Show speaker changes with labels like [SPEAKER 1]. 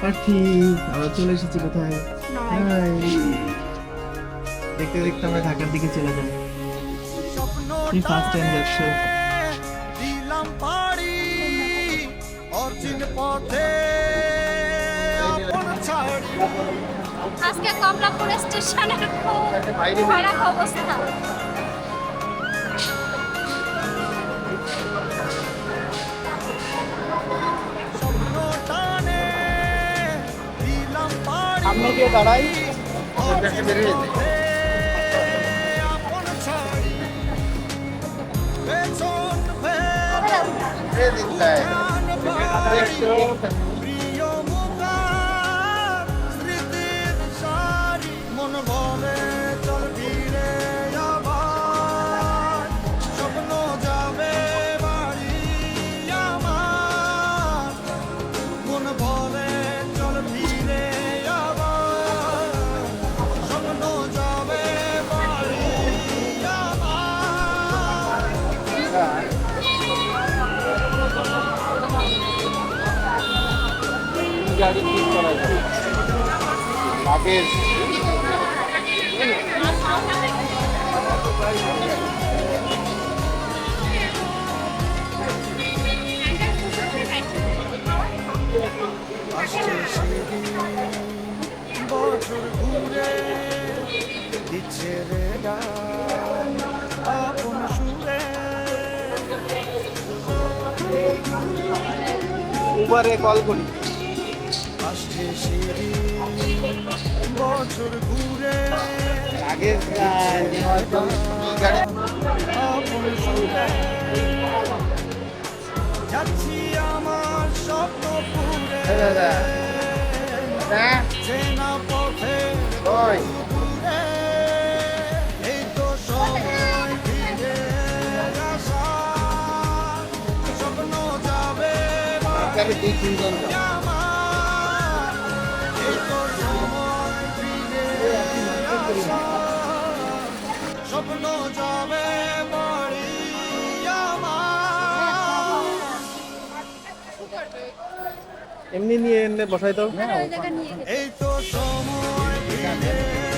[SPEAKER 1] পার্থি আমরা চলে এসেছি কোথায়? দেখতে দেখতে আমরা ঢাকার দিকে চলে যাই। তুমি ফার্স্ট টাইম যাচ্ছ
[SPEAKER 2] দিলাম পাড়ি অর্জিন পথে
[SPEAKER 3] আজকে কমলাপুর স্টেশনের খুব খারাপ অবস্থা।
[SPEAKER 1] সামনে গিয়ে দাঁড়াই
[SPEAKER 2] অর্জিন পথে
[SPEAKER 1] গাড়ি ঠিক করা লাগেজ
[SPEAKER 2] সেদিন বছর ঘুরে দিচ্ছে রে গান আপন সুরে।
[SPEAKER 1] উবারে কল করি।
[SPEAKER 2] আসছে সেদিন বছর ঘুরে যাচ্ছি আমার স্বপ্ন পুরে চেনা পথে এই তো সময় ফিরে আসা স্বপ্ন যাবে বাড়ি আমার স্বপ্ন যাবে বাড়ি
[SPEAKER 1] এমনি নিয়ে এনে বসাই
[SPEAKER 3] তো গেছে
[SPEAKER 2] এই তো সময়